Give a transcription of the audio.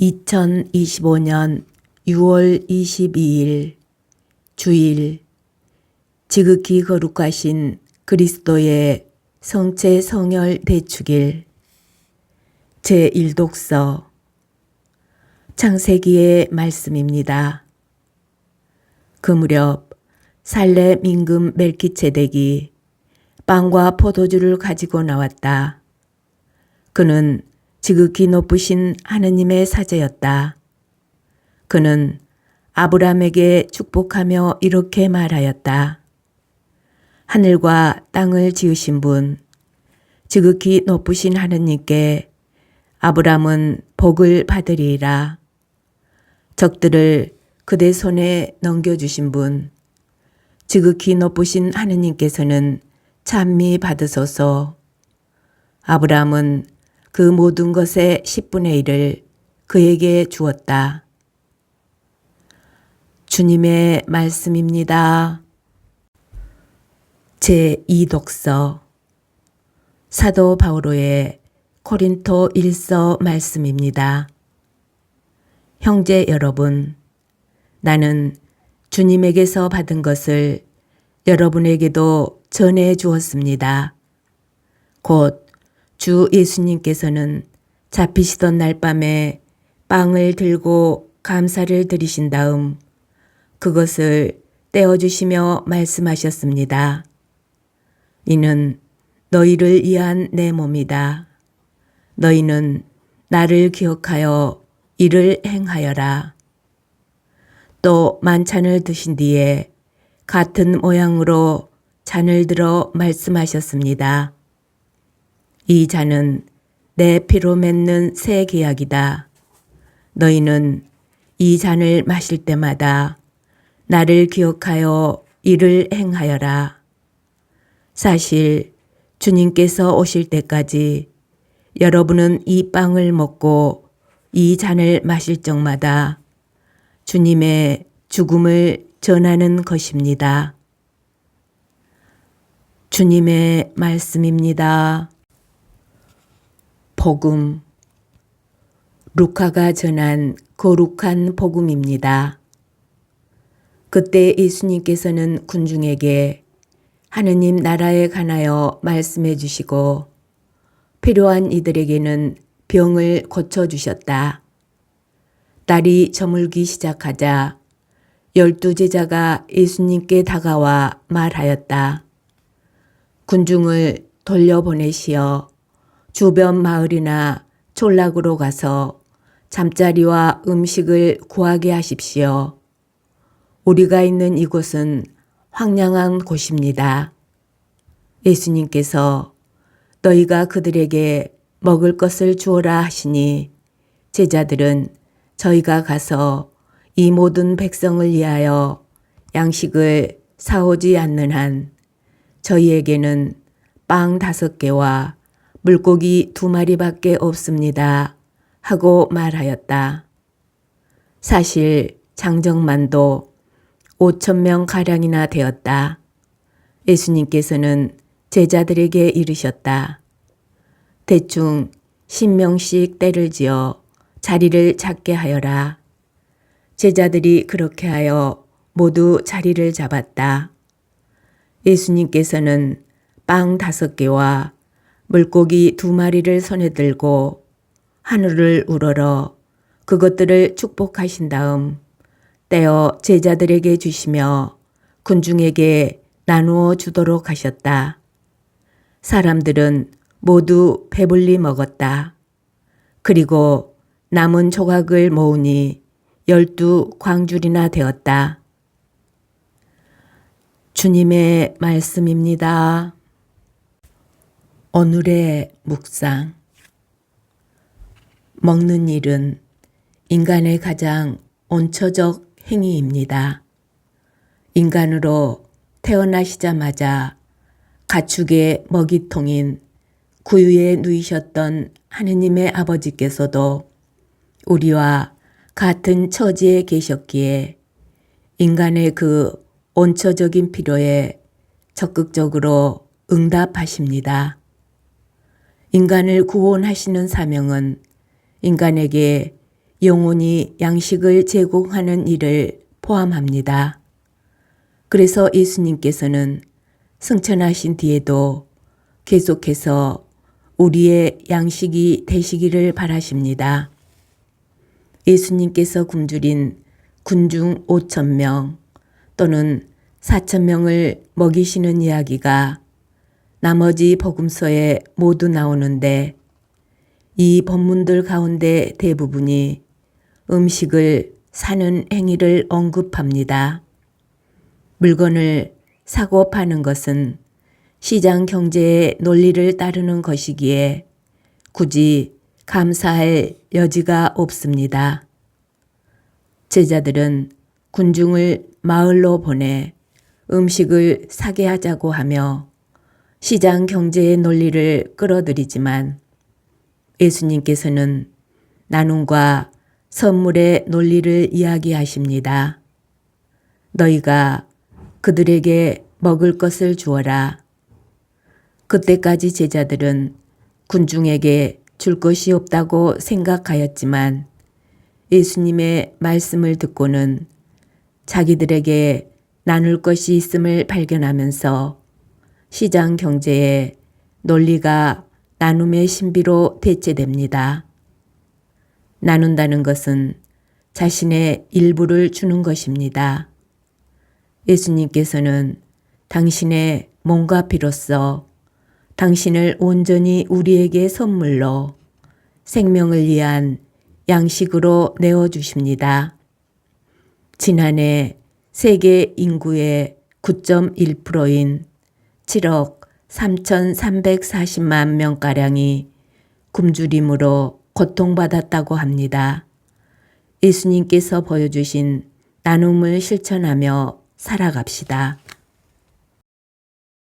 2025년 6월 22일 주일 지극히 거룩하신 그리스도의 성체 성혈 대축일 제1독서 창세기의 말씀입니다. 그 무렵 살레 민금 멜키체덱이 빵과 포도주를 가지고 나왔다. 그는 지극히 높으신 하느님의 사제였다. 그는 아브람에게 축복하며 이렇게 말하였다. 하늘과 땅을 지으신 분, 지극히 높으신 하느님께 아브람은 복을 받으리라. 적들을 그대 손에 넘겨주신 분, 지극히 높으신 하느님께서는 찬미 받으소서. 아브람은 그 모든 것의 10분의 1을 그에게 주었다. 주님의 말씀입니다. 제2독서 사도 바오로의 코린토 1서 말씀입니다. 형제 여러분, 나는 주님에게서 받은 것을 여러분에게도 전해 주었습니다. 곧 주 예수님께서는 잡히시던 날 밤에 빵을 들고 감사를 드리신 다음 그것을 떼어주시며 말씀하셨습니다. 이는 너희를 위한 내 몸이다. 너희는 나를 기억하여 이를 행하여라. 또 만찬을 드신 뒤에 같은 모양으로 잔을 들어 말씀하셨습니다. 이 잔은 내 피로 맺는 새 계약이다. 너희는 이 잔을 마실 때마다 나를 기억하여 이를 행하여라. 사실 주님께서 오실 때까지 여러분은 이 빵을 먹고 이 잔을 마실 적마다 주님의 죽음을 전하는 것입니다. 주님의 말씀입니다. 복음. 루카가 전한 거룩한 복음입니다. 그때 예수님께서는 군중에게 하느님 나라에 관하여 말씀해 주시고 필요한 이들에게는 병을 고쳐 주셨다. 날이 저물기 시작하자 열두 제자가 예수님께 다가와 말하였다. 군중을 돌려보내시어 주변 마을이나 촌락으로 가서 잠자리와 음식을 구하게 하십시오. 우리가 있는 이곳은 황량한 곳입니다. 예수님께서 너희가 그들에게 먹을 것을 주어라 하시니 제자들은 저희가 가서 이 모든 백성을 위하여 양식을 사오지 않는 한 저희에게는 빵 다섯 개와 물고기 두 마리밖에 없습니다. 하고 말하였다. 사실 장정만도 5천 명 가량이나 되었다. 예수님께서는 제자들에게 이르셨다. 대충 10명씩 때를 지어 자리를 잡게 하여라. 제자들이 그렇게 하여 모두 자리를 잡았다. 예수님께서는 빵 다섯 개와 물고기 두 마리를 손에 들고 하늘을 우러러 그것들을 축복하신 다음 떼어 제자들에게 주시며 군중에게 나누어 주도록 하셨다. 사람들은 모두 배불리 먹었다. 그리고 남은 조각을 모으니 열두 광줄이나 되었다. 주님의 말씀입니다. 오늘의 묵상. 먹는 일은 인간의 가장 온처적 행위입니다. 인간으로 태어나시자마자 가축의 먹이통인 구유에 누이셨던 하느님의 아버지께서도 우리와 같은 처지에 계셨기에 인간의 그 온처적인 필요에 적극적으로 응답하십니다. 인간을 구원하시는 사명은 인간에게 영원히 양식을 제공하는 일을 포함합니다. 그래서 예수님께서는 승천하신 뒤에도 계속해서 우리의 양식이 되시기를 바라십니다. 예수님께서 굶주린 군중 5천 명 또는 4천 명을 먹이시는 이야기가 나머지 복음서에 모두 나오는데 이 본문들 가운데 대부분이 음식을 사는 행위를 언급합니다. 물건을 사고 파는 것은 시장 경제의 논리를 따르는 것이기에 굳이 감사할 여지가 없습니다. 제자들은 군중을 마을로 보내 음식을 사게 하자고 하며 시장 경제의 논리를 끌어들이지만 예수님께서는 나눔과 선물의 논리를 이야기하십니다. 너희가 그들에게 먹을 것을 주어라. 그때까지 제자들은 군중에게 줄 것이 없다고 생각하였지만 예수님의 말씀을 듣고는 자기들에게 나눌 것이 있음을 발견하면서 시장 경제의 논리가 나눔의 신비로 대체됩니다. 나눈다는 것은 자신의 일부를 주는 것입니다. 예수님께서는 당신의 몸과 피로써 당신을 온전히 우리에게 선물로 생명을 위한 양식으로 내어주십니다. 지난해 세계 인구의 9.1%인 7억 3,340만 명가량이 굶주림으로 고통받았다고 합니다. 예수님께서 보여주신 나눔을 실천하며 살아갑시다.